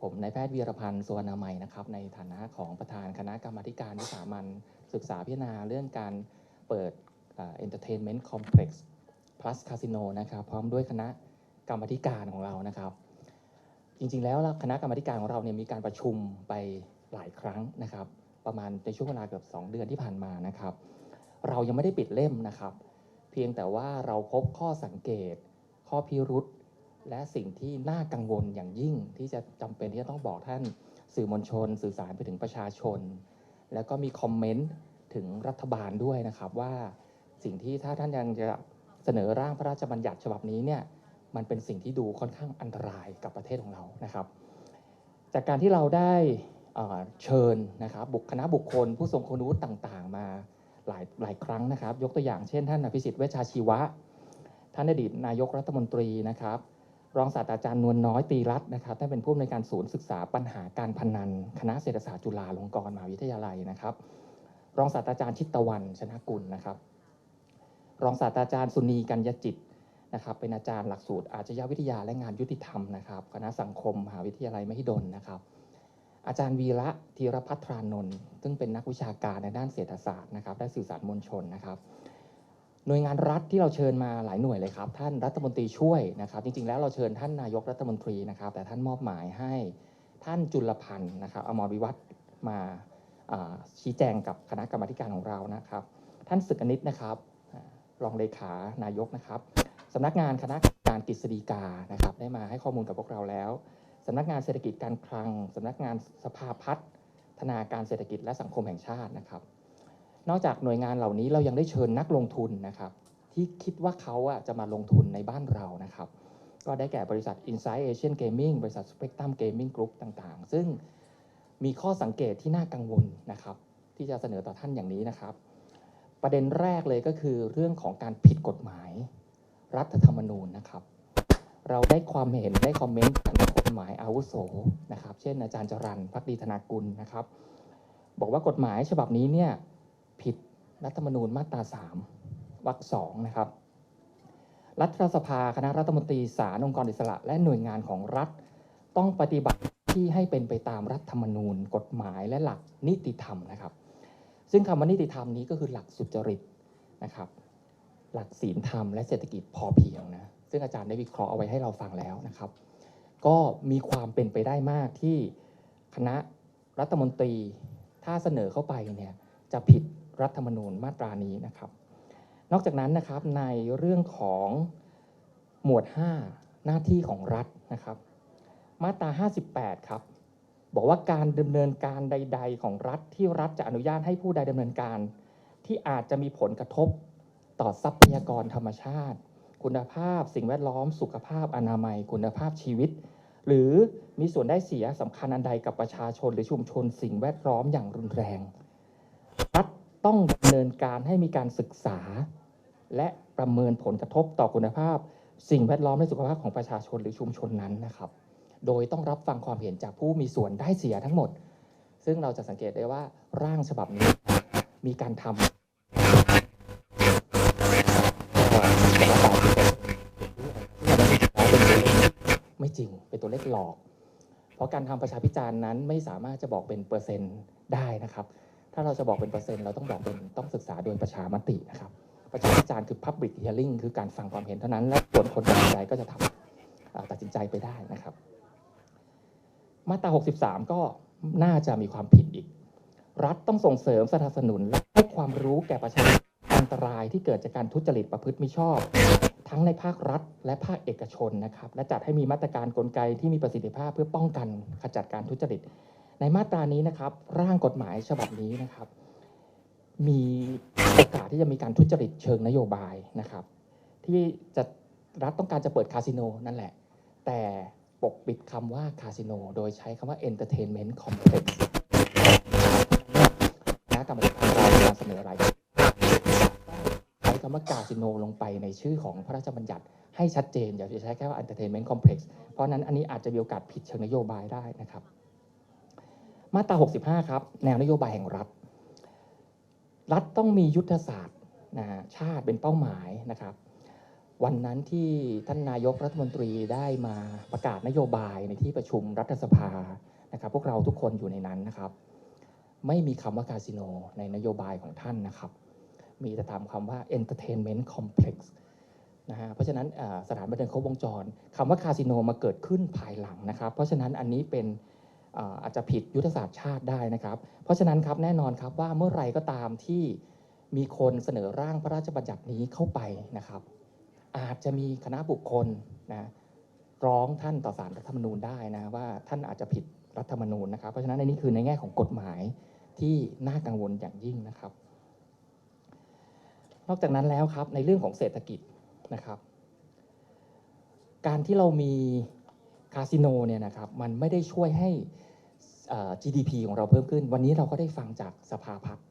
ผมนายแพทย์วีรพันธ์สุวรรณมัยนะครับ ในฐานะของประธานคณะกรรมการวิสามันศึกษาพิจารณาเรื่องการเปิดเอนเตอร์เทนเมนต์คอมเพล็กซ์ plus คาสิโนนะครับ พร้อมด้วยคณะกรรมการของเรานะครับ จริงๆแล้วคณะกรรมการของเราเนี่ยมีการประชุมไปหลายครั้งนะครับ ประมาณในช่วงเวลาเกือบ 2 เดือนที่ผ่านมานะครับ เรายังไม่ได้ปิดเล่มนะครับ เพียงแต่ว่าเราพบข้อสังเกต ข้อพิรุษ และสิ่งที่น่ากังวลอย่างยิ่งที่จะจำเป็นที่จะต้องบอกท่านสื่อมวลชน สื่อสารไปถึงประชาชน แล้วก็มีคอมเมนต์ถึงรัฐบาลด้วยนะครับว่าสิ่งที่ถ้าท่านยังจะเสนอร่างพระราชบัญญัติฉบับนี้เนี่ยมันเป็นสิ่งที่ดูค่อนข้างอันตรายกับประเทศของเรานะครับ จากการที่เราได้เอ่อเชิญนะครับบุคคณะบุคคล ผู้ทรงคุณวุฒิต่างๆ มาหลายหลายครั้งนะครับ ยกตัวอย่างเช่นท่านอภิสิทธิ์เวชชาชีวะ ท่านอดีตนายกรัฐมนตรีนะครับ รองศาสตราจารย์นวลน้อยตีรัตน์นะครับท่านเป็นผู้อำนวยการศูนย์ศึกษาปัญหาการพนัน คณะเศรษฐศาสตร์จุฬาลงกรณ์มหาวิทยาลัยนะครับ รองศาสตราจารย์ชิตตะวันชนะกุลนะครับ รองศาสตราจารย์สุนีกัญญจิตนะครับ เป็นอาจารย์หลักสูตรอาชญาวิทยาและงานยุติธรรมนะครับ คณะสังคมมหาวิทยาลัยมหิดลนะครับ อาจารย์วีระธีรพัฒรานนท์ซึ่งเป็นนักวิชาการในด้านเศรษฐศาสตร์นะครับและสื่อสารมวลชนนะครับ หน่วยงานรัฐที่เราเชิญมาหลายหน่วยเลยครับ ท่านรัฐมนตรีช่วยนะครับ จริงๆแล้วเราเชิญท่านนายกรัฐมนตรีนะครับ แต่ท่านมอบหมายให้ท่านจุลพันธ์นะครับอมรวิวัฒน์มาชี้แจงกับคณะกรรมการของเรานะครับ ท่านศึกอนิตนะครับรองเลขานายกนะครับสำนักงานคณะกรรมการกฤษฎีกานะครับ ได้มาให้ข้อมูลกับพวกเราแล้วสำนักงานเศรษฐกิจการคลังสำนักงานสภาพัฒนาการเศรษฐกิจและสังคมแห่งชาตินะครับ นอกจากหน่วยงานเหล่านี้เรายังได้เชิญนักลงทุนนะครับ ที่คิดว่าเขาอะจะมาลงทุนในบ้านเรานะครับ ก็ได้แก่บริษัท Insight Asian Gaming บริษัท Spectrum Gaming Group ต่างๆ ซึ่งมีข้อสังเกตที่น่ากังวลนะครับ ที่จะเสนอต่อท่านอย่างนี้นะครับ ประเด็นแรกเลยก็คือเรื่องของการผิดกฎหมาย รัฐธรรมนูญนะครับ เราได้ความเห็นได้คอมเมนต์จากนักกฎหมายอาวุโสนะครับ เช่นอาจารย์จรันพักดีธนากุลนะครับ บอกว่ากฎหมายฉบับนี้เนี่ย ผิดรัฐธรรมนูญมาตรา 3 วรรคสองนะครับ รัฐสภาคณะรัฐมนตรีศาลองค์กรอิสระ และหน่วยงานของรัฐ ต้องปฏิบัติที่ให้เป็นไปตามรัฐธรรมนูญ กฎหมายและหลักนิติธรรมนะครับ ซึ่งคำว่านิติธรรมนี้ก็คือหลักสุจริตนะครับ หลักศีลธรรมและเศรษฐกิจพอเพียงนะซึ่งอาจารย์ได้วิเคราะห์เอาไว้ให้เราฟังแล้วนะครับ ก็มีความเป็นไปได้มากที่คณะรัฐมนตรีถ้าเสนอเข้าไปเนี่ยจะผิด รัฐธรรมนูญมาตรานี้นะครับ นอกจากนั้นนะครับในเรื่องของหมวด 5 หน้าที่ของรัฐนะครับ มาตรา 58 ครับ บอกว่าการดำเนินการใด ๆ ของรัฐที่รัฐจะอนุญาตให้ผู้ใดดำเนินการ ที่อาจจะมีผลกระทบต่อทรัพยากรธรรมชาติ คุณภาพ สิ่งแวดล้อม สุขภาพอนามัย คุณภาพชีวิต หรือมีส่วนได้เสียสำคัญอันใดกับประชาชนหรือชุมชน สิ่งแวดล้อมอย่างรุนแรง รัฐ ต้องดำเนินการให้มีการศึกษา และประเมินผลกระทบต่อคุณภาพ สิ่งแวดล้อมและสุขภาพของประชาชนหรือชุมชนนั้นนะครับ โดยต้องรับฟังความเห็นจากผู้มีส่วนได้เสียทั้งหมด ซึ่งเราจะสังเกตได้ว่าร่างฉบับนี้มีการทำไม่จริงเป็นตัวเลขหลอก เพราะการทำประชาพิจารณ์นั้นไม่สามารถจะบอกเป็นเปอร์เซ็นต์ได้นะครับ ถ้าเราจะบอกเป็นเปอร์เซ็นต์เราต้องบอกเป็นต้องศึกษาโดยประชามตินะครับ ประชาจารณ์คือ Public Hearing คือการฟังความเห็นเท่านั้น และส่วนคนตัดสินใจก็จะทำตัดสินใจไปได้นะครับ มาตรา 63 ก็น่าจะมีความผิดอีก รัฐต้องส่งเสริมสนับสนุนและให้ความรู้แก่ประชาชนอันตรายที่เกิดจากการทุจริตประพฤติมิชอบ ทั้งในภาครัฐและภาคเอกชนนะครับ และจัดให้มีมาตรการกลไกที่มีประสิทธิภาพเพื่อป้องกันขจัดการทุจริต ในมาตรานี้นะครับ ร่างกฎหมายฉบับนี้นะครับ มีโอกาสที่จะมีการทุจริตเชิงนโยบายนะครับ ที่จะรัฐต้องการจะเปิดคาสิโนนั่นแหละ แต่ปกปิดคำว่าคาสิโน โดยใช้คำว่า Entertainment Complex คณะกรรมการเราในการเสนอรายชื่อใช้คำว่าคาสิโนลงไปในชื่อของพระราชบัญญัติให้ชัดเจน อย่าไปใช้แค่ว่า Entertainment Complex เพราะฉะนั้นอันนี้อาจจะมีโอกาสผิดเชิงนโยบายได้นะครับ มาตรา 65 ครับ แนวนโยบายแห่งรัฐ รัฐต้องมียุทธศาสตร์นะฮะชาติเป็นเป้าหมายนะครับ วันนั้นที่ท่านนายกรัฐมนตรีได้มาประกาศนโยบายในที่ประชุมรัฐสภานะครับพวกเราทุกคนอยู่ในนั้นนะครับ ไม่มีคำว่าคาสิโนในนโยบายของท่านนะครับ มีแต่ตามคำว่า entertainment complex นะฮะเพราะฉะนั้นสถานบันเทิงครบวงจรคำว่าคาสิโนมาเกิดขึ้นภายหลังนะครับ เพราะฉะนั้นอันนี้เป็น อาจจะผิดยุทธศาสตร์ชาติได้นะครับ เพราะฉะนั้นครับแน่นอนครับว่าเมื่อไรก็ตามที่มีคนเสนอร่างพระราชบัญญัตินี้เข้าไปนะครับ อาจจะมีคณะบุคคลนะร้องท่านต่อสารรัฐธรรมนูญได้นะว่าท่านอาจจะผิดรัฐธรรมนูญนะครับ เพราะฉะนั้นในนี้คือในแง่ของกฎหมายที่น่ากังวลอย่างยิ่งนะครับ นอกจากนั้นแล้วครับในเรื่องของเศรษฐกิจนะครับ การที่เรามี คาสิโนเนี่ยนะครับมันไม่ได้ช่วยให้ GDP ของเราเพิ่มขึ้น วันนี้เราก็ได้ฟังจากสภาพัฒน์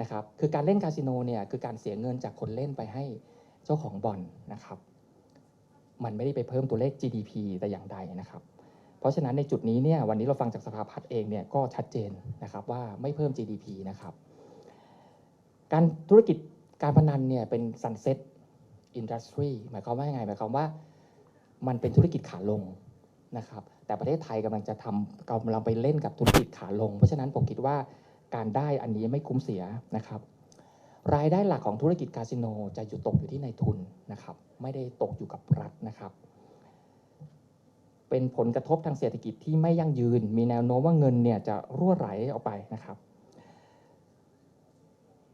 นะครับคือการเล่นคาสิโนเนี่ยคือการเสียเงินจากคนเล่นไปให้เจ้าของบ่อนนะครับ มันไม่ได้ไปเพิ่มตัวเลข GDP แต่อย่างใดนะครับ เพราะฉะนั้นในจุดนี้เนี่ยวันนี้เราฟังจากสภาพัฒน์เองเนี่ยก็ชัดเจนนะครับว่าไม่เพิ่ม GDP นะครับ การธุรกิจการพนันเนี่ยเป็น sunset industry หมายความว่ายังไงหมายความว่ามันเป็นธุรกิจขาลง นะครับแต่ประเทศไทยกำลังจะทำกำลังไปเล่นกับธุรกิจขาลง เพราะฉะนั้นผมคิดว่าการได้อันนี้ไม่คุ้มเสียนะครับ รายได้หลักของธุรกิจคาสิโนจะอยู่ตกอยู่ที่ในทุนนะครับไม่ได้ตกอยู่กับรัฐนะครับ เป็นผลกระทบทางเศรษฐกิจที่ไม่ยั่งยืน มีแนวโน้มว่าเงินเนี่ยจะรั่วไหลออกไปนะครับ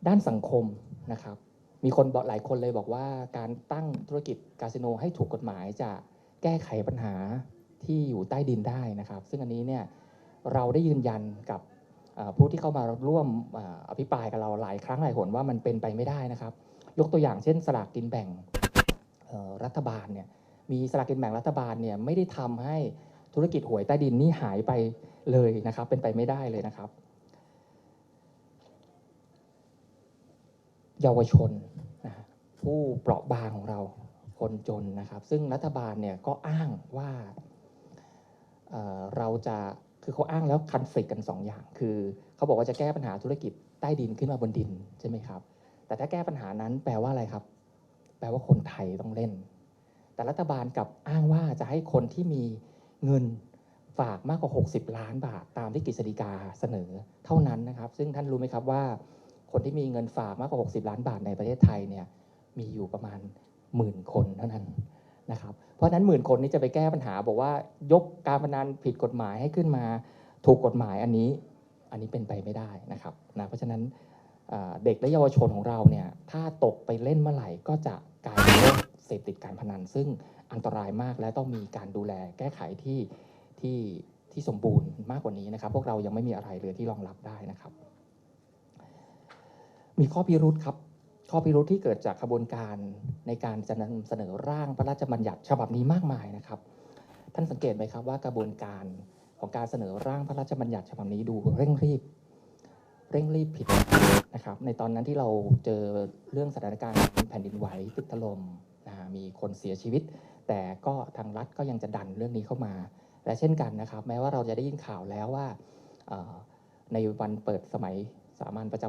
ด้านสังคมนะครับ มีคนบอกหลายคนเลยบอกว่าการตั้งธุรกิจคาสิโนให้ถูกกฎหมายจะแก้ไขปัญหา ที่อยู่ใต้ดินได้นะครับ ซึ่งอันนี้เนี่ยเราได้ยืนยันกับผู้ที่เข้ามาร่วมอภิปรายกับเราหลายครั้งหลายหนว่ามันเป็นไปไม่ได้นะครับ ยกตัวอย่างเช่น สลากกินแบ่งรัฐบาลเนี่ยมีสลากกินแบ่งรัฐบาลเนี่ยไม่ได้ทำให้ธุรกิจหวยใต้ดินนี่หายไปเลยนะครับ เป็นไปไม่ได้เลยนะครับ เยาวชนนะผู้เปราะบางของเราคนจนนะครับ ซึ่งรัฐบาลเนี่ยก็อ้างว่า เราจะคือเขาอ้างแล้วคันฟ lict กันสองอย่าง คือเขาบอกว่าจะแก้ปัญหาธุรกิจใต้ดินขึ้นมาบนดินใช่ไหมครับ แต่ถ้าแก้ปัญหานั้นแปลว่าอะไรครับ แปลว่าคนไทยต้องเล่น แต่รัฐบาลกับอ้างว่าจะให้คนที่มีเงินฝากมากกว่า 60 ล้านบาท ตามที่กฤษฎีกาเสนอเท่านั้นนะครับ ซึ่งท่านรู้ไหมครับว่า คนที่มีเงินฝากมากกว่า 60 ล้านบาทในประเทศไทยเนี่ยมีอยู่ประมาณหมื่นคนเท่านั้น นะครับเพราะฉะนั้นหมื่นคนนี้จะไปแก้ปัญหา บอกว่ายกการพนันผิดกฎหมายให้ขึ้นมาถูกกฎหมายอันนี้อันนี้เป็นไปไม่ได้นะครับนะเพราะฉะนั้นเอ่อเด็กและเยาวชนของเราเนี่ยถ้าตกไปเล่นเมื่อไหร่ก็จะกลายเป็นโรคเสพติดการพนัน ซึ่งอันตรายมากและต้องมีการดูแลแก้ไขที่ที่ที่สมบูรณ์มากกว่านี้นะครับ พวกเรายังไม่มีอะไรเลยที่รองรับได้นะครับ มีข้อพิรุษครับ ข้อพิรุษที่เกิดจากขบวนการในการจะนำเสนอร่างพระราชบัญญัติฉบับนี้มากมายนะครับ ท่านสังเกตไหมครับว่ากระบวนการของการเสนอร่างพระราชบัญญัติฉบับนี้ดูเร่งรีบ เร่งรีบผิดนะครับ ในตอนนั้นที่เราเจอเรื่องสถานการณ์แผ่นดินไหวตึกถล่มนะมีคนเสียชีวิต แต่ก็ทางรัฐก็ยังจะดันเรื่องนี้เข้ามา และเช่นกันนะครับ แม้ว่าเราจะได้ยินข่าวแล้วว่าในวันเปิดสมัยสามัญประจำ